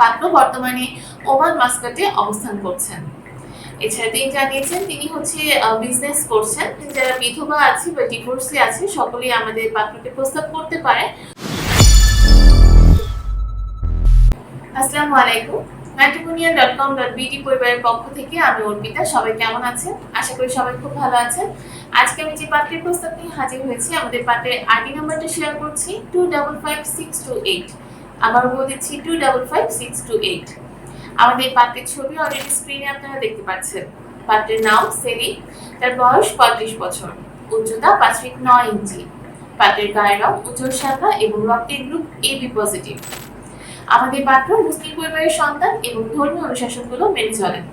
পাত্র বর্তমানে ওমান মাস্কাটে অবস্থান করছেন। এছাড়া তিনি জানিয়েছেন, তিনি হচ্ছে বিজনেস করছেন। যারা বিধবা আছে বা ডিভোর্সি আছে, সকলেই আমাদের পাত্রকে প্রস্তাব করতে পারে। আসসালামু আলাইকুম। Matrimonial dot com dot BD পরিবারের পক্ষ থেকে আমি অর্পিতা। সবাই কেমন আছেন? আশা করি সবাই খুব ভালো আছেন। আজকে আমি যে পাত্রের প্রস্তাব নিয়ে হাজির হয়েছি, আমাদের পাত্রের আইডি নাম্বারটা শেয়ার করছি। Two double five six two eight আবার বলে দিচ্ছি two double five six two eight আমাদের পাত্রের ছবি অলরেডি স্ক্রিনে আপনারা দেখতে পাচ্ছেন। পাত্রের নাম সেলি তার বয়স পঁয়ত্রিশ বছর। উচ্চতা পাঁচ ফিট নয় ইঞ্চি। পাত্রের গায়ের রং উজ্জ্বল শাখা এবং রক্তের গ্রুপ এবি পজিটিভ আমাদের পাত্র মুসলিম পরিবারের সন্তান এবং ধর্মীয় অনুশাসনগুলো মেনে চলেন।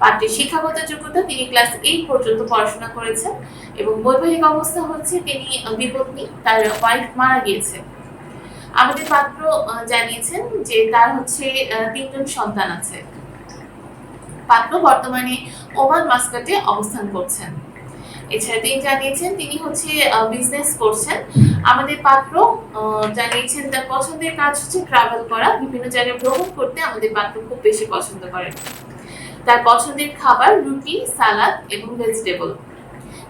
পাত্রের শিক্ষাগত যোগ্যতা তিনি ক্লাস এইট পর্যন্ত পড়াশোনা করেছেন এবং বৈবাহিক অবস্থা হচ্ছে তিনি বিপত্নী তার ওয়াইফ মারা গিয়েছে। আমাদের পাত্র জানিয়েছেন যে তার হচ্ছে তিনজন সন্তান আছে। পাত্র বর্তমানে ওমান মাস্কাটে অবস্থান করছেন। এছাড়া তিনি জানিয়েছেন তিনি হচ্ছে বিজনেস করছেন। আমাদের পাত্র জানিয়েছেন তার পছন্দের কাজ হচ্ছে ট্রাভেল করা। বিভিন্ন জায়গায় ভ্রমণ করতে আমাদের পাত্র খুব বেশি পছন্দ করেন। তার পছন্দের খাবার রুটি, সালাদ এবং ভেজিটেবল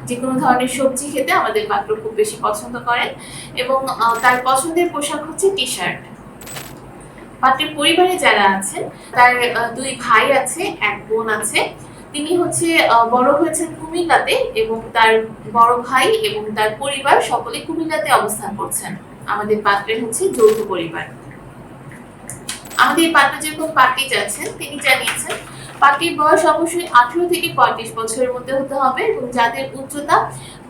যে কোনো ধরনের সবজি খেতে আমাদের পাত্র খুব বেশি পছন্দ করেন এবং তার পছন্দের পোশাক হচ্ছে টি শার্ট পাত্রের পরিবারে যারা আছেন, তার দুই ভাই আছে, এক বোন আছে, তিনি হচ্ছে বড় হয়েছেন কুমিল্লাতে এবং তার বড় ভাই এবং তার পরিবার সকলে কুমিল্লাতে অবস্থান করছেন। আমাদের পাত্রের হচ্ছে যৌথ পরিবার। আমাদের পাত্র যেরকম পার্টি যাচ্ছেন তিনি জানিয়েছেন পার্টির বয়স অবশ্যই আঠেরো থেকে পঁয়ত্রিশ বছরের মধ্যে হতে হবে এবং যাদের উচ্চতা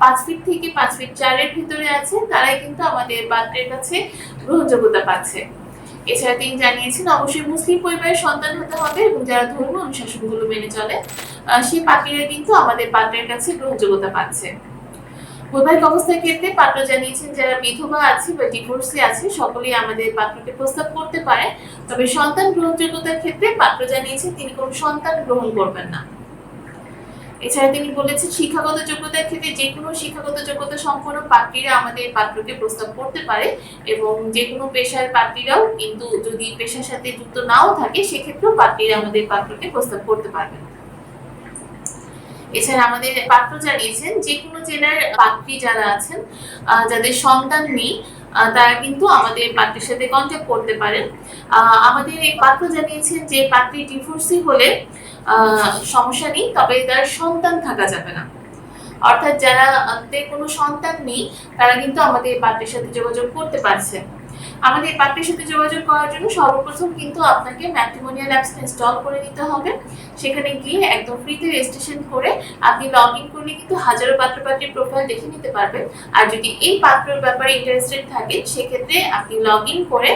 পাঁচ ফিট থেকে পাঁচ ফিট চারের ভিতরে আছে, তারাই কিন্তু আমাদের পাত্রের কাছে গ্রহণযোগ্যতা পাচ্ছে। এছাড়া তিনি জানিয়েছেন, অবশ্যই মুসলিম পরিবারের সন্তান হতে হবে এবং যারা ধর্ম অনুশাসনগুলো মেনে চলে সেই পাখিরা কিন্তু আমাদের পাত্রের কাছে গ্রহণযোগ্যতা পাচ্ছে। বৈবাহিক অবস্থার ক্ষেত্রে পাত্র জানিয়েছেন যারা বিধবা আছে বা ডিভোর্সি আছে, সকলেই আমাদের পাত্রকে প্রস্তাব করতে পারে। তবে সন্তান গ্রহণযোগ্যতার ক্ষেত্রে পাত্র জানিয়েছেন তিনি কোনো সন্তান গ্রহণ করবেন না। এছাড়া তিনি বলেছেন, শিক্ষাগত যোগ্যতার ক্ষেত্রে যে কোনো শিক্ষাগত যোগ্যতা সম্পন্ন পাত্রীরা আমাদের পাত্রকে প্রস্তাব করতে পারে এবং যে কোনো পেশার পাত্রীরাও কিন্তু যদি পেশার সাথে যুক্ত নাও থাকে, সেক্ষেত্রেও পাত্রীরা আমাদের পাত্রকে প্রস্তাব করতে পারবেন। এছাড়া আমাদের পাত্র জানিয়েছেন যে কোনো জেলার পাত্রী যারা আছেন যাদের সন্তান নেই তারা কিন্তু আমাদের পাত্রের সাথে কন্ট্যাক্ট করতে পারেন। আমাদের পাত্র জানিয়েছেন যে পাত্রী ডিভোর্সি হলে সমস্যা নেই, তবে তার সন্তান থাকা যাবে না। অর্থাৎ যারা কোনো সন্তান নেই, তারা কিন্তু আমাদের পাত্রের সাথে যোগাযোগ করতে পারছে। আমাদের পাত্রের সাথে যোগাযোগ করার জন্য সর্বপ্রথম কিন্তু আপনাকে ম্যাট্রিমোনিয়াল অ্যাপস ইনস্টল করে নিতে হবে। সেখানে গিয়ে একদম ফ্রিতে রেজিস্ট্রেশন করে আপনি লগ ইন করলে কিন্তু হাজারো পাত্র পাত্রীর প্রোফাইল দেখে নিতে পারবেন। আর যদি এই পাত্রের ব্যাপারে ইন্টারেস্টেড থাকেন, সেক্ষেত্রে আপনি লগ ইন করে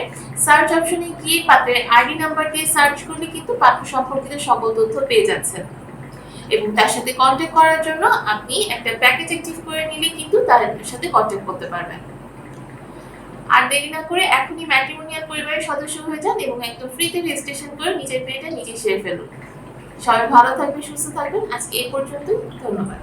সার্চ অপশনে গিয়ে পাত্রের আইডি নাম্বার দিয়ে সার্চ করলে কিন্তু পাত্র সম্পর্কিত সকল তথ্য পেয়ে যাচ্ছেন। এবং তার সাথে কন্ট্যাক্ট করার জন্য আপনি একটা প্যাকেজ অ্যাক্টিভ করে নিলে কিন্তু তার সাথে কন্ট্যাক্ট করতে পারবেন। আর দেরি না করে এখনই ম্যাট্রিমোনিয়াল পরিবারের সদস্য হয়ে যান এবং একদম ফ্রিতে রেজিস্ট্রেশন করে নিজের বিয়েটা নিজে সেরে ফেলুন। সবাই ভালো থাকবেন, সুস্থ থাকবেন। আজকে এই পর্যন্ত ধন্যবাদ।